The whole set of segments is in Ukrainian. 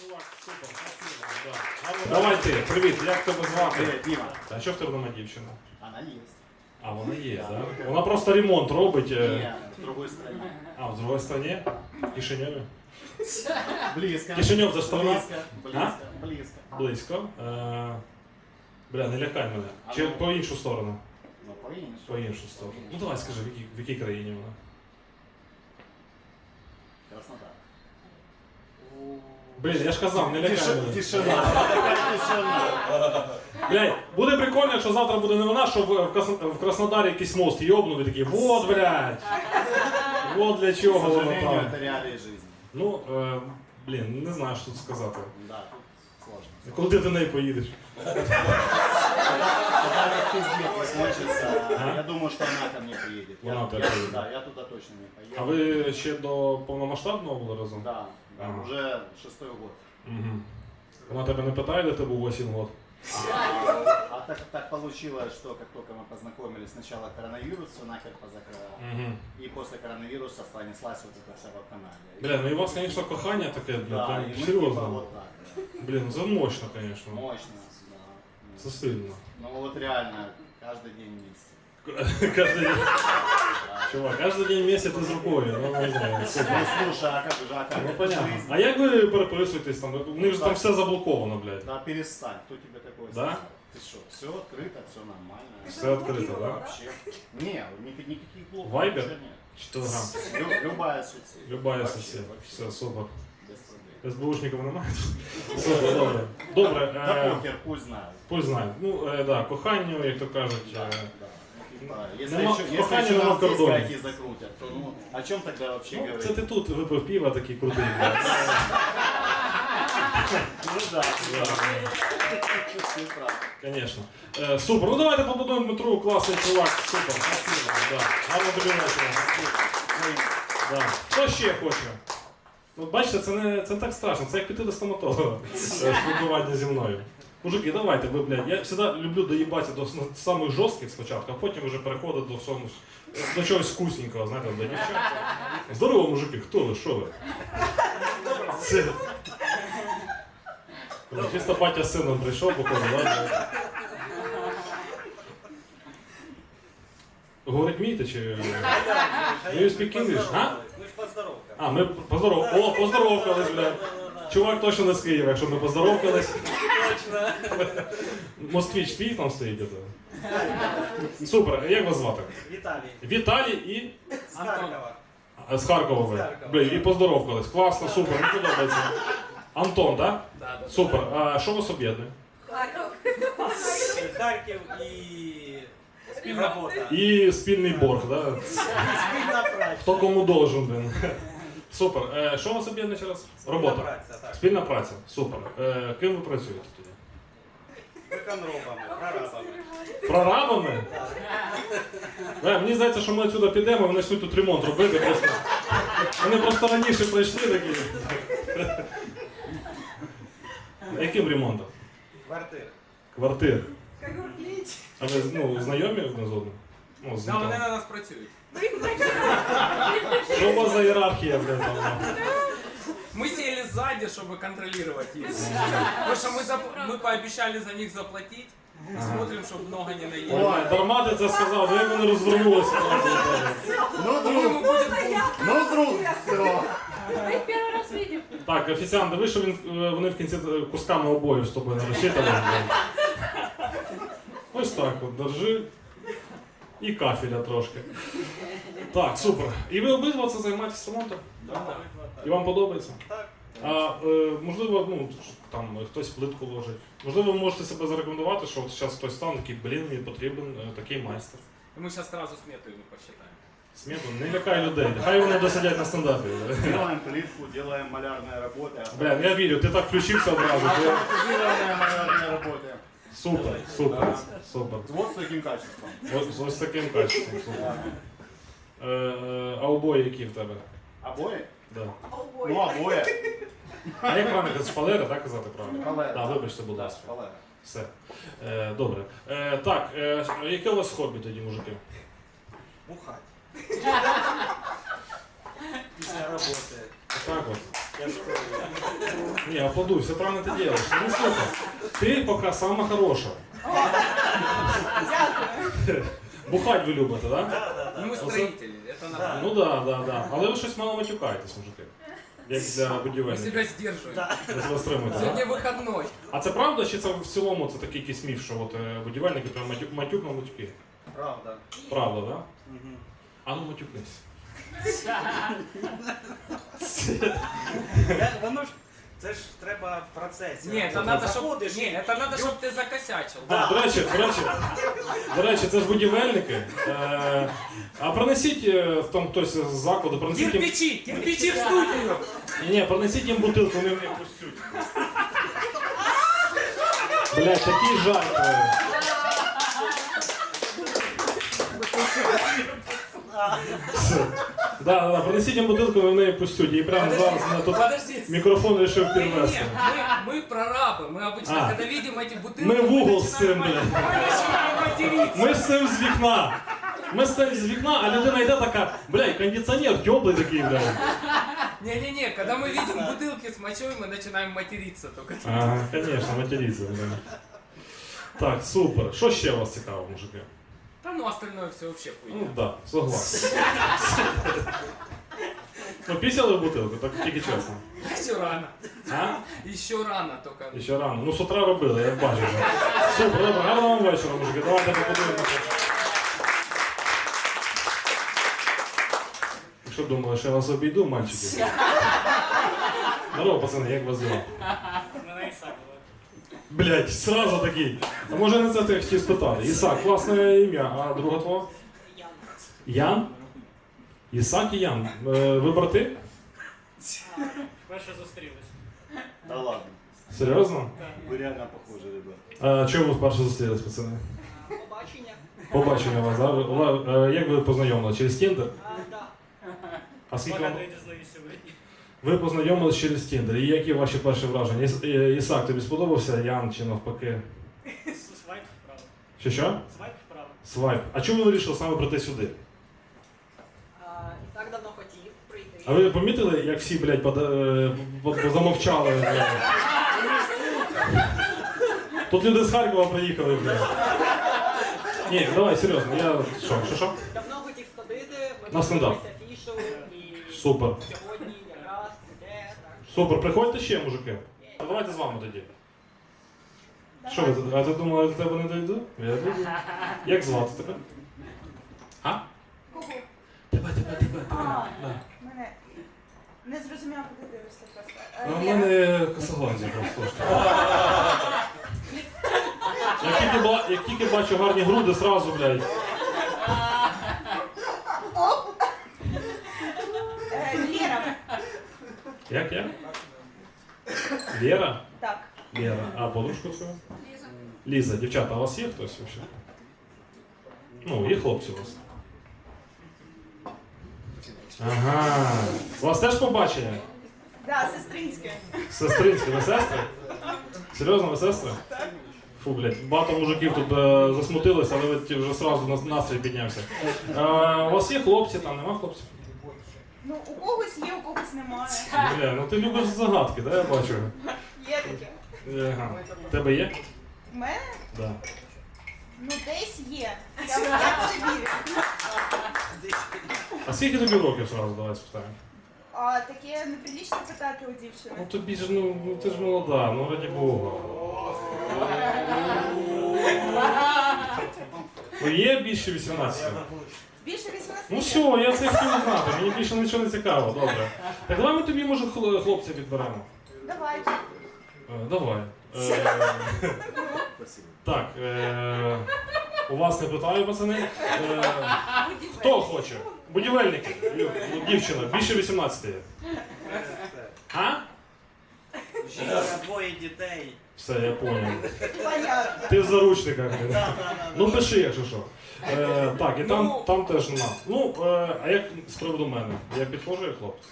чувак, супер, спасибо. Да. Давай ти, привіт, як тебе звати? Привет, Дима. А що в тебе нема дівчина? Она есть. А, вона є, так? Да? Вона просто ремонт робить. е, Не, в другой стране. А, в другой стране? В Кишиневі? Близко. Кишинев за страна? Близко. Близко. Близко. Близько. Е, Бля, не лякай мене. Чи Алло. по іншу сторону? Ну, по иншу. По іншу сторону. Ну давай скажи, в якій, в якій країні вона? Краснодар. Блін, я ж казав, не лякай мене. Тишина. Тишина. Блядь, буде прикольно, якщо завтра буде не вона, що в, в Крас- в Краснодарі якийсь мост йобнув і такий, вот, блядь. Вот для К чого воно сожалению, там. это реалии жизни. Ну, е, блін, не знаю, що тут сказати. Да, сложно. Коли ти до неї поїдеш? Когда этот пиздец закончится, Ага. я думаю, что она ко мне приедет. Я, Она я, опять приедет. да, я туда точно не поеду. А ви ще до повномасштабного були разом? Да, да, Ага. уже шестой год. Угу. Вона тебе не питає, де ти був 8 років? А так, так получилось, что как только мы познакомились, сначала коронавирус все нахер позакрывал. Угу. И после коронавируса понеслась вот эта вся вакханалия. Бля, ну і у вас, звісно, кохання таке, бля, Да, прям и мы типа серйозно. вот так, да. Блін, це мощно, звісно. Мощно, Це да. сильно. Ну вот реально, каждый день вместе. Кожен день. Да. Чувак, кожен день місяць з рукою. Ну, не знаю. Ну супер. слушай, а как же, а как Ну это понятно. жизнь? А як ви переписуєтесь там? У них же там Так. все заблоковано, блядь. Да перестань, кто тебе такое Да? сказал? Ты что, все открыто, все нормально. Все відкрито, да? Вообще. Не, ни- никаких блоков. Вайбер? ничего нет. Чи Телеграм? Лю- любая соцсеть. Любая Вообще, соцсеть. вообще. Все, супер. Без проблем. СБУшників немає? Супер, добре. Добре, Да е, похер, пусть знают. пусть знають. Ну, е, да, коханню, як то кажуть. Да, е, да. Ну, Если Нема- еще, если еще нас здесь гайки закрутят, то ну, о чем тогда вообще Ну, говорить? це ти тут випив піва такий крутий. Ну да, ты прав. Звісно. Е, супер. Ну давайте побудуємо Дмитру, класний чувак. Супер. Спасибо. Да. Гарно тобі вечора. Да. Хто ще хоче? От бачите, це не, це не так страшно, це як піти до стоматолога. Е, Спілкування зі мною. Мужики, давайте ви, блядь. Я завжди люблю доїбатися до самих жорстких спочатку, а потім вже переходити до всього, до чогось вкусненького, знаєте, до дівчат. Здорово, мужики, хто ви? Що ви? Це... Чисто батя з сином прийшов, походу, да? Говорить вмієте чи. You speak English, а? Ми ж поздоровка. А, ми поздоров... О, поздоровкались, бля. Чувак точно не з Києва, якщо ми поздоровкались. Точно. Москвич твій там стоїть где Супер, як вас звати? Віталій. Віталій і. З Харкова. А, З Харкова ви. З Харкова. Бля, і поздоровкались. Класно, супер, мені подобається. Антон, так? Да, да, Супер. А що вас об'єднує? Харків Харків і спільна робота. І спільний борг, да? Спільна праця. Хто кому должен, блин. Супер. Е, що вас об'єднує ще раз? Робота. Спільна праця, так. Спільна праця. Супер. Е, ким ви працюєте тоді? Виконробами, прорабами. Прорабами? Бля, мені здається, що ми отсюди підемо, вони почнуть тут ремонт робити. Просто. Вони просто раніше прийшли такі. Яким ремонтом? Квартири. Квартир. А ви ну, знайомі одне з одним? Ну, з Да, вони там. на нас працюють. Що у вас за ієрархія, блядь, там? Мы сели сзади, чтобы контролировать их. Потому что мы, зап- мы пообещали за них заплатить. И смотрим, чтобы много не наели. Ой, дарма ти це сказав, де вони розвернулися. Ну, друг, По-моему, будет бунт. ну, друг, все. Мы их первый раз видим. Так, офіціант, диви, що він, е, вони в кінці е, кусками обоїв з тобою не розчитали. Ось так от, держи. І кафеля трошки. Так, супер. І ви обидва це займаєтесь ремонтом? І вам подобається? Так. А е, можливо, ну там хтось плитку ложить. Можливо, ви можете себе зарекомендувати, що от зараз хтось стане такий, блін, мені потрібен е, такий майстер. И мы сейчас сразу смету ему посчитаем. Сміту, не лякай людей. Хай вони досидять на стендапі. Делаем плитку, делаем малярные работы. Бля, я вірю, ти так включився одразу. ти- Автоматизированные малярные работы. Супер, супер, супер. Вот с таким качеством. Ось, ось таким качеством, супер. Е, е, а обої які в тебе? Обои? Да. Ну, обои. А як правильно казати, шпалери, так казати правильно? Шпалери. Да, вибачте, будь ласка. шпалера. Все. Е, добре. Е, так, е, яке у вас хобі тоді, мужики? Бухать. Після роботи. Так от. Не, аплодуй, все правильно ты делаешь. Ну слушай, ты пока самая хорошая. Дякую. Бухать ви любите, да? Ну, мы строители, это нормально. Ну да, да, да. Але ви щось мало матюкаєтесь, мужики. Як для Мы будівельників. себя сдерживаем. Ви себе стримуєте, Сегодня да? выходной. А це правда, чи це в цілому це такий якийсь міф, що от е, будівельники прям матюк, матюк на матюки? Правда. Правда, да? Мгм. А ну матюкнись. Я- Воно ж це ж треба в процесі. Не, это Тобто надо, чтоб... заходиш Не, і- это надо, чтобы ты закосячил. А, до речі, до речі, до речі, це ж будівельники. Е, а принесіть е, там хтось з закладу, принесіть їм. Кирпичи, кирпичи в студию. Ні, ні, принесіть їм бутилку, вони в неї пустють. Блять, такий жарт. е. Все. Да, да, да, принесіть їм бутилку, вони в неї пустять. І прямо зараз мене тут Подожди. мікрофон вирішив Не, не, підвести. мы, мы прорабы. Мы обычно, А. когда видим эти бутылки, Ми в угол начинаем з цим, ма- блядь. мы начинаем материться. Ми з цим з вікна. Ми з цим з вікна, а людина йде така, блядь, кондиціонер теплий такий, блядь. Не-не-не, когда мы видим бутылки с мочой, мы начинаем материться только. Ага, звісно, матеріться. блядь. Так, супер. Що ще у вас цікаво, мужики? Да ну остальное все вообще Ну хуйня. да, согласен. Ну, пісяли в бутилку, так тільки чесно. Еще рано. А? Еще рано только. Ще рано. Ну, з утра робили, я бачу. вже. Супер, добре, гарного вам вечора, мужики. Давайте подивимося. Що думали, що я вас обійду, мальчики? Здорово, пацани, як вас дела? Блять, сразу такий. А може не це ти хотів спитати? Ісак, класне ім'я, а друга твого? Ян. Ян? Ісак і Ян. Е, Ви брати? Перше зустрілись. Да ладно. Серйозно? Вы реально похожи, ребят. А чого ви вперше зустрілись, пацани? Побачення. Побачення вас, да? Ви- ви- е, Як ви познайомилися? Через Тіндер? А, да. А скільки вам... Багато я дізнаюсь сьогодні. Ви познайомились через Тіндер. І які ваші перші враження? Іс- Ісак, тобі сподобався Ян чи навпаки? Свайп вправо. Що що? Свайп вправо. Свайп. А чому ви вирішили саме прийти сюди? А, і так давно хотів прийти. А ви помітили, як всі, блядь, пода- е, по- по- замовчали? блядь? Тут люди з Харкова приїхали, блядь. Ні, давай, серйозно, я. Що, що, що? Давно хотів сходити, ми На стендап. подивилися фішу і Супер. так. Супер, приходьте ще, мужики. А давайте з вами тоді. Що ви, а ти думала, до тебе не дойду? Я дойду. Як звати тебе? А? Кого? Тебе, тебе, тебе, Да. мене не зрозуміла, куди дивишся просто. Е, Ну, в Лера. мене косоглазі просто. Як тільки, ба- як тільки бачу гарні груди, сразу, блядь. Е, Лера. Як я? Лера? Так. Лера. А подружку твою? Ліза, Ліза, дівчата, а у вас є хтось вообще? Ну, є хлопці у вас. Ага. У вас теж побачення? Да, сестринське. Сестринські, ви сестри? Серйозно, ви сестри? Фу, блядь, багато мужиків тут е, засмутилися, але ви вже сразу нас- настрій піднявся. Е, у вас є хлопці, там нема хлопців? Ну, у когось є, у когось немає. Бля, ну ти любиш загадки, да, я бачу. Є таке. Ага. Тебе є? У мене? Да. Ну, десь є. Я, я перевірю. А скільки тобі років сразу, давай спитаємо? А таке неприлічно питати у Ну дівчини. тобі ж, ну, ну ти ж молода, ну раді Бога. Ну є більше 18? Більше 18 Ну все, я це хотів знати, мені більше нічого не цікаво, добре. Так давай ми тобі, може, хл- хлопця підберемо. Давай. Е, давай. Е, так, е, у вас не питаю, пацани. Е, хто хоче? Будівельники, Лю- дівчина, більше 18 є. А? Жінка, двоє дітей. Все, я понял. Понятно. Ти в заручниках. Ну пиши, якщо що. Е, так, і там, Ну. там теж нема. Ну, е, а як з приводу мене? Я підходжу як хлопець?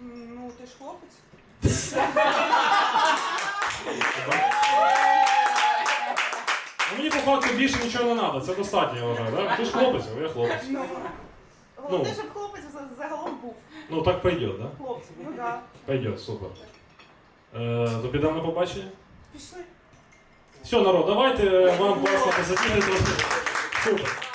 М, Ну, ти ж хлопець. Ну, мені по факту більше нічого не треба, це достатньо, я вважаю, да? Ти ж хлопець, а я хлопець. Ну, головне, Ну. щоб хлопець за- загалом був. Ну так пойдет, да? Хлопці. Ну да. Пойдет, супер. Е, то підемо на побачення? Пішли. Все, народ, давайте вам класно посидіти трошки. Супер.